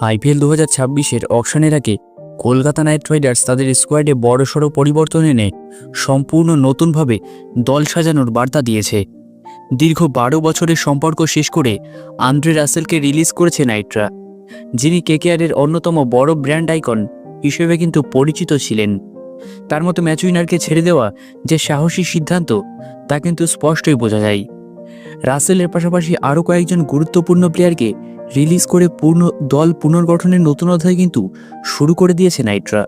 IPL দু হাজার ছাব্বিশের অকশনের আগে কলকাতা নাইট রাইডার্স তাদের স্কোয়াডে বড়সড় পরিবর্তন এনে সম্পূর্ণ নতুনভাবে দল সাজানোর বার্তা দিয়েছে। দীর্ঘ বারো বছরের সম্পর্ক শেষ করে আন্দ্রে রাসেলকে রিলিজ করেছে নাইটরা যিনি কেকেআরের অন্যতম বড় ব্র্যান্ড আইকন হিসেবে কিন্তু পরিচিত ছিলেন। তার মতো ম্যাচ উইনারকে ছেড়ে দেওয়া যে সাহসী সিদ্ধান্ত, তা কিন্তু স্পষ্টই বোঝা যায়। রাসেলের পাশাপাশি আরও কয়েকজন গুরুত্বপূর্ণ প্লেয়ারকে রিলিজ করে পূর্ণ, দল পুনর্গঠনের নতুন অধ্যায় কিন্তু শুরু করে দিয়েছে নাইটরা।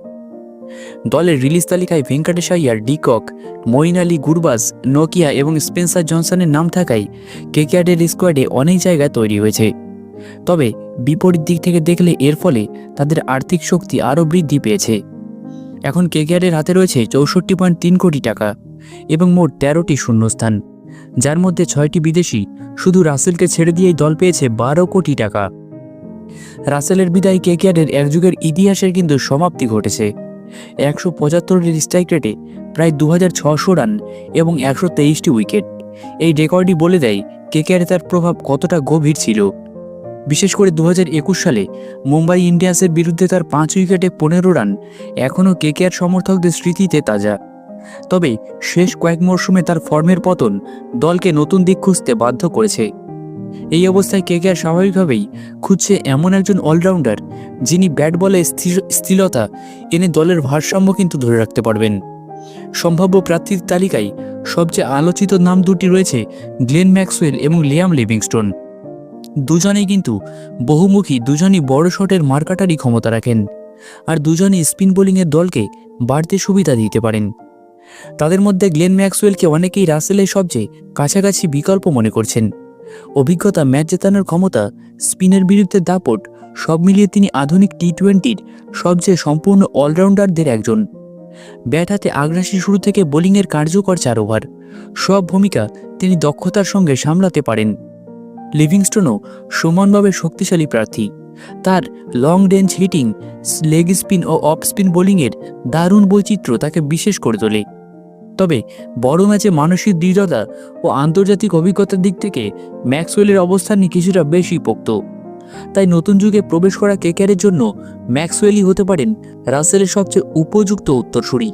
দলের রিলিজ তালিকায় ভেঙ্কটেশ আইয়ার ডিকক মঈন আলী গুরবাজ, নোকিয়া এবং স্পেন্সার জনসনের নাম থাকায় কেকেআরের স্কোয়াডে অনেক জায়গা তৈরি হয়েছে। তবে বিপরীত দিক থেকে দেখলে এর ফলে তাদের আর্থিক শক্তি আরও বৃদ্ধি পেয়েছে। এখন কেকেআরের হাতে রয়েছে চৌষট্টি পয়েন্ট তিন কোটি টাকা এবং মোট তেরোটি শূন্যস্থান। যার মধ্যে ছয়টি বিদেশি শুধু রাসেলকে ছেড়ে দিয়েই দল পেয়েছে বারো কোটি টাকা। রাসেলের বিদায় কেকেআরের এক যুগের ইতিহাসের কিন্তু সমাপ্তি ঘটেছে। একশো পঁচাত্তরের স্ট্রাইক রেটে প্রায় দু হাজার ছশো রান এবং একশো তেইশটি উইকেট। এই রেকর্ডই বলে দেয় কেকেআরে তার প্রভাব কতটা গভীর ছিল। বিশেষ করে দু সালে মুম্বাই ইন্ডিয়ান্সের বিরুদ্ধে তার পাঁচ উইকেটে পনেরো রান এখনও কেকেআর সমর্থকদের স্মৃতিতে তাজা। তবে শেষ কয়েক মরশুমে তার ফর্মের পতন দলকে নতুন দিক খুঁজতে বাধ্য করেছে। এই অবস্থায় কেকেআর স্বাভাবিকভাবেই খুঁজছে এমন একজন অলরাউন্ডার যিনি ব্যাট বলে স্থির- স্থিরতা এনে দলের ভারসাম্য কিন্তু ধরে রাখতে পারবেন। সম্ভাব্য প্রার্থীর তালিকায় সবচেয়ে আলোচিত নাম দুটি রয়েছে গ্লেন ম্যাক্সওয়েল এবং লিয়াম লিভিংস্টোন। দুজনেই কিন্তু বহুমুখী, দুজনই বড় শটের মার্কাটারই ক্ষমতা রাখেন। আর দুজনই স্পিন বোলিংয়ের দলকে বাড়তি সুবিধা দিতে পারেন। তাদের মধ্যে গ্লেন ম্যাক্সওয়েলকে অনেকেই রাসেলের সবচেয়ে কাছাকাছি বিকল্প মনে করছেন। অভিজ্ঞতা ম্যাচ জেতানোর ক্ষমতা, স্পিনের বিরুদ্ধে দাপট, সব মিলিয়ে তিনি আধুনিক টি টোয়েন্টির সবচেয়ে সম্পূর্ণ অলরাউন্ডারদের একজন। ব্যাট হাতে আগ্রাসী শুরু থেকে বোলিংয়ের কার্যকর চার ওভার, সব ভূমিকা তিনি দক্ষতার সঙ্গে সামলাতে পারেন। লিভিংস্টোনও সমানভাবে শক্তিশালী প্রার্থী। তার long range hitting leg spin ও অফ স্পিন বোলিংয়ের দারুণ বৈচিত্র্য তাকে বিশেষ করে তোলে। তবে বড় ম্যাচে মানসিক দৃঢ়তা ও আন্তর্জাতিক অভিজ্ঞতার দিক থেকে ম্যাক্সওয়েলের অবস্থানই কিছুটা বেশি পোক্ত। তাই নতুন যুগে প্রবেশ করা কেকারের জন্য ম্যাক্সওয়েলই হতে পারেন রাসেলের সবচেয়ে উপযুক্ত উত্তরসূরি।